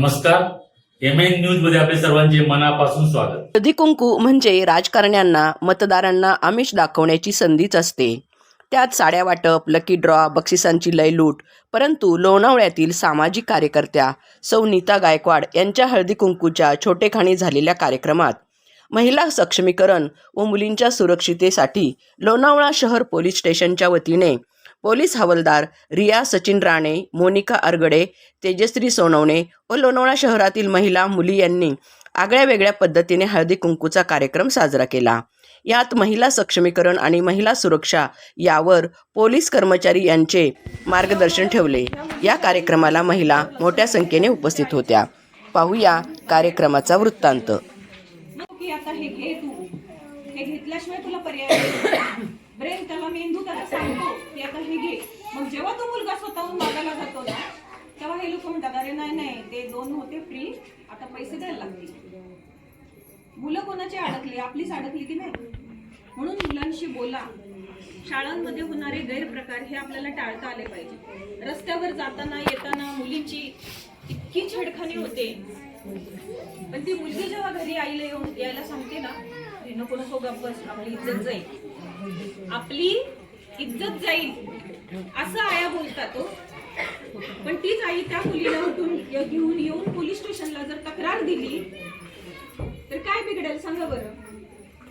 नमस्कार. M N न्यूजमध्ये आपले सर्वांचे मनापासून स्वागत. हळदी कुंकू म्हणजे राजकारण्यांना मतदारांना आमिष दाखवण्याची संधीच असते. त्यात साड्या वाटप लकी ड्रॉ बक्षिसांची लय लूट परंतु लोणावळ्यातील सामाजिक कार्यकर्त्या सौ नीता गायकवाड यांच्या हळदी कुंकूच्या छोटेखाणी झालेल्या कार्यक्रमात महिला सक्षमीकरण व मुलींच्या सुरक्षितेसाठी लोणावळा शहर पोलीस स्टेशनच्या वतीने पोलीस हवालदार रिया सचिन राणे मोनिका अरगडे तेजश्री सोनवणे व लोणावळा शहरातील महिला मुली यांनी आगळ्या वेगळ्या पद्धतीने हळदी कुंकूचा कार्यक्रम साजरा केला. यात महिला सक्षमीकरण आणि महिला सुरक्षा यावर पोलीस कर्मचारी यांचे मार्गदर्शन ठेवले. या कार्यक्रमाला महिला मोठ्या संख्येने उपस्थित होत्या. पाहूया कार्यक्रमाचा वृत्तांत. आता हे घे तू. हे घेतल्याशिवाय तुला पर्याय ब्रेन त्याला मेंदू त्याला सांगतो की आता हे घे. मग जेव्हा तो मुलगा स्वतःहून मागायला जातो ना तेव्हा हे लोक म्हणतात अरे नाही नाही ते दोन होते फ्री आता पैसे द्यायला लागतील. मुलं कोणाची अडकली? आपलीच अडकली की नाही? म्हणून मुलांशी बोला. शाळांमध्ये होणारे गैरप्रकार हे आपल्याला टाळता आले पाहिजे. रस्त्यावर जाताना येताना मुलींची इतकी छेडखानी होते. पण ती मुलगी जेव्हा घरी आईला येऊन यायला सांगते ना नको नको गप्प बस आपली इज्जत जाईल. आपली इज्जत जाईल असं आया बोलतात तो. पण तीच आई त्या मुलीला उठून घेऊन येऊन पोलीस स्टेशनला जर तक्रार दिली तर काय बिघडेल सांगा बरं?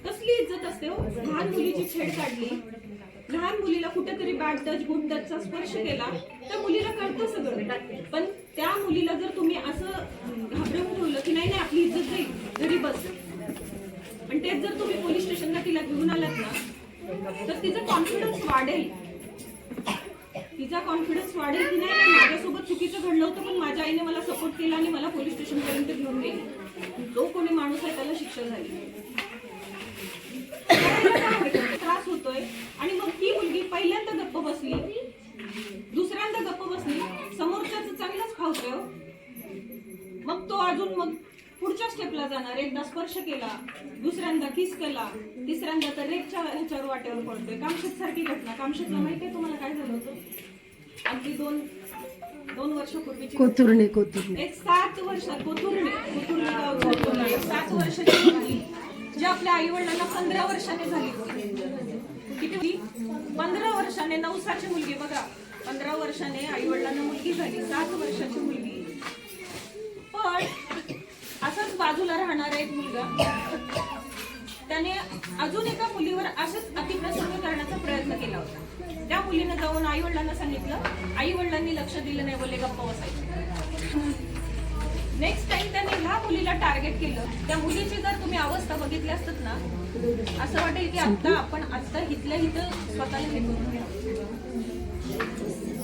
कसली इज्जत असते हो? लहान मुलीची छेड काढली लहान मुलीला कुठेतरी बॅट टच गुड टचचा स्पर्श केला तर मुलीला कळतं सगळं. पण त्या मुलीला जर तुम्ही असं घाबरवून ठेवलं की नाही नाही आपली इज्जत जाईल घरी बस. पण तेच जर तुम्ही पोलीस स्टेशनला तिला घेऊन आलात ना तर तिचा कॉन्फिडन्स वाढेल. तिचा कॉन्फिडन्स वाढेल की नाही माझ्यासोबत चुकीचं घडलं होतं पण माझ्या आईने मला सपोर्ट केला आणि मला पोलीस स्टेशन पर्यंत घेऊन गेली. जो कोणी माणूस आहे त्याला शिक्षा झाली. त्रास होतोय. आणि मग ती मुलगी पहिल्यांदा गप्प बसली. स्टेपला जाणार. एकदा स्पर्श केला दुसऱ्यांदा किस केला तिसऱ्यांदा तर रेपच्या ह्याच्यावर वाट्यावर पडतोय. कामशेत सारखी घटना. कामशेतला माहितीये तुम्हाला काय झालं होतं? अगदी दोन दोन वर्षापूर्वीची कोथुर्णे कोथुर्णे. एक सात वर्ष कोथुर्णे कोथुर्णे गाव एक सात वर्षाची मुलगी जी आपल्या आई वडिलांना पंधरा वर्षाने झाली. होती? किती? पंधरा वर्षाने नवसाची मुलगी. बघा पंधरा वर्षाने आई वडिलांना मुलगी झाली. सात वर्षाची मुलगी. पण बाजूला राहणारा एक मुलगा. त्याने अजून एका मुलीवर असंच अतिप्रसंग करण्याचा प्रयत्न केला होता. त्या मुलीने जाऊन आई वडिलांना सांगितलं आई वडिलांनी लक्ष दिलं नाही बोलले गप्पा बसायचे. नेक्स्ट टाइम त्याने ह्या मुलीला टार्गेट केलं. त्या मुलीची जर तुम्ही अवस्था बघितली असतात ना असं वाटेल की आता आपण आता इथल्या इथं स्वतःला हे करून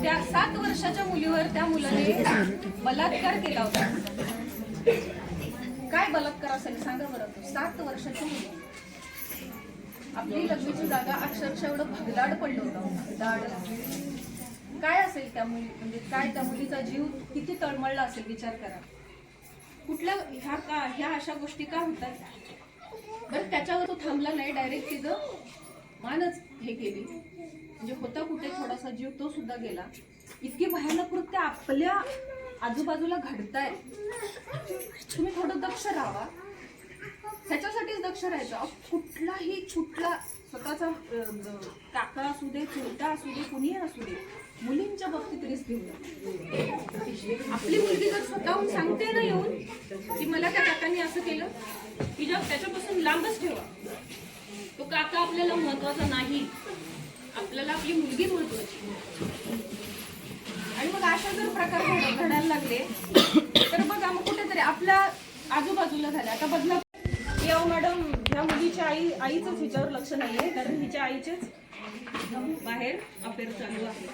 त्या सात वर्षाच्या मुलीवर त्या मुलाने बलात्कार केला होता. काय बलात्कार असेल सांगा बरं. सात वर्षाची मुलगी. आपली लग्नीची जागा अक्षरशः एवढं भगदाड पडलं होतं. भगदाड काय असेल त्या मुली म्हणजे काय त्या मुलीचा जीव किती तळमळला असेल विचार करा. कुठल्या ह्या का ह्या अशा गोष्टी का होतात? बरं त्याच्यावर तो थांबला नाही डायरेक्ट तिथं मानच हे केली. म्हणजे होता कुठे थोडासा जीव तो सुद्धा गेला. इतकी भयानक कृत्य आपल्या आजूबाजूला घडताय. तुम्ही थोडं दक्ष राहा. त्याच्यासाठीच दक्ष राहायचं. कुठलाही छुटला स्वतःचा काका असू दे चुलता असू दे कुणीही असू दे मुलींच्या बाबतीत रिस्क घेऊ आपली मुलगी जर स्वतःहून सांगते ना येऊन की मला त्या काकांनी असं केलं की जेव्हा त्याच्यापासून लांबच ठेवा. तो काका आपल्याला महत्त्वाचा नाही. आपल्याला आपली मुलगी महत्वाची. अशा जर प्रकार घडायला लागले तर बघा मग कुठेतरी आपल्या आजूबाजूला झाले. आता बदला याव मॅडम ह्या मुलीच्या आई आईचंच हिच्यावर लक्ष नाहीये कारण हिच्या आईचेच बाहेर अफेअर चालू आहे.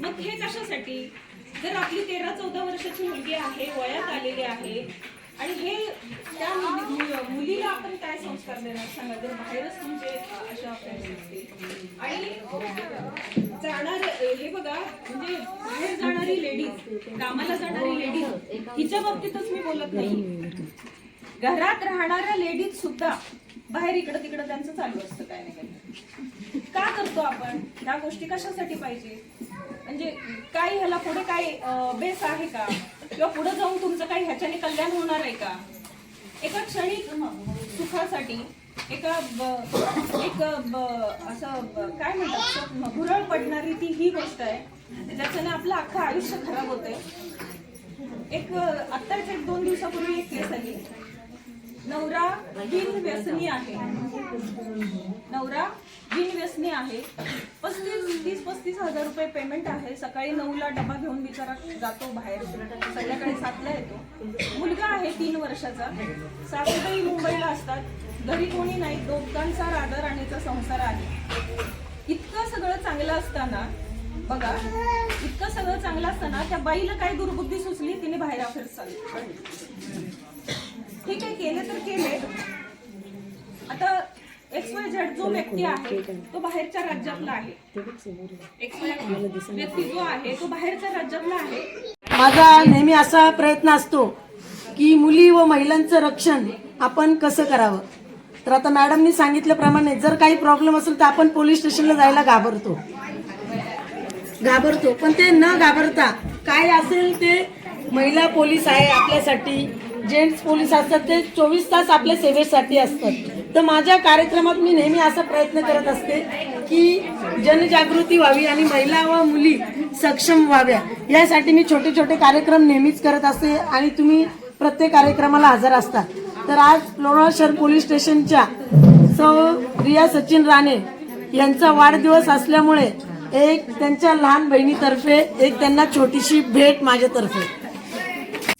मग हे कशासाठी? जर आपली तेरा चौदा वर्षाची मुलगी आहे वयात आलेली आहे आणि हे त्या मुलीला आपण काय संस्कार देणार सांगा? जर बाहेरच म्हणजे अशा असतील. आणि जाणार हे बघा म्हणजे बाहेर जाणारी लेडीज कामाला जाणारी लेडीज हिच्या बाबतीतच मी बोलत नाही. घरात राहणाऱ्या लेडीज सुद्धा बाहेर इकडं तिकडं त्यांचं चालू असतं काय नाही काय का करतो आपण? ह्या गोष्टी कशासाठी पाहिजे? म्हणजे काय ह्याला पुढे काय बेस आहे का? किंवा पुढे जाऊन तुमचं काही ह्याच्याने कल्याण होणार आहे का? एका क्षणिक सुखासाठी एका ब- एक ब- असं काय म्हणतात भुरळ पडणारी ती ही गोष्ट आहे ज्याच्याने आपलं अख्खं आयुष्य खराब होतंय. एक आत्ताच एक दोन दिवसापूर्वी एक केस आली. नवरा बिन व्यसनी आहे. नवरा बिन व्यसनी आहे. पस्तीस तीस पस्तीस हजार रुपये पेमेंट आहे. सकाळी नऊला डबा घेऊन बिचारा जातो बाहेर. संध्याकाळी सातला येतो. मुलगा आहे तीन वर्षाचा. सासूबाई मुंबईला असतात. घरी कोणी नाही. दोघांचा राधा राणीचा संसार आहे. इतकं सगळं चांगलं असताना बघा इतकं सगळं चांगलं असताना त्या बाईला काय दुर्बुद्धी सुचली? तिने बाहेर अफेअर चालली. ठीक आहे केले तर केले. आता एक्स वाय झेड जो व्यक्ती आहे तो बाहेरच्या राज्यातला आहे. एक्स वाय व्यक्ती जो आहे तो बाहेरच्या राज्यातला आहे. माझा नेहमी असा प्रयत्न असतो की मुली व महिलांचं रक्षण आपण कसं करावं? तर आता मॅडमनी सांगितल्याप्रमाणे जर काही प्रॉब्लेम असेल तर आपण पोलीस स्टेशनला जायला घाबरतो. घाबरतो. पण ते न घाबरता काय असेल ते महिला पोलीस आहे आपल्यासाठी. जेंट्स पोलीस असतात ते चोवीस तास आपल्या सेवेसाठी असतात. तर माझ्या कार्यक्रमात मी नेहमी असा प्रयत्न करत असते की जनजागृती व्हावी आणि महिला व मुली सक्षम व्हाव्या. यासाठी मी छोटे छोटे कार्यक्रम नेहमीच करत असते आणि तुम्ही प्रत्येक कार्यक्रमाला हजर असता. तर आज लोणावळा शहर पोलीस स्टेशनच्या सौ रिया सचिन राणे यांचा वाढदिवस असल्यामुळे एक त्यांच्या लहान बहिणीतर्फे एक त्यांना छोटीशी भेट माझ्यातर्फे.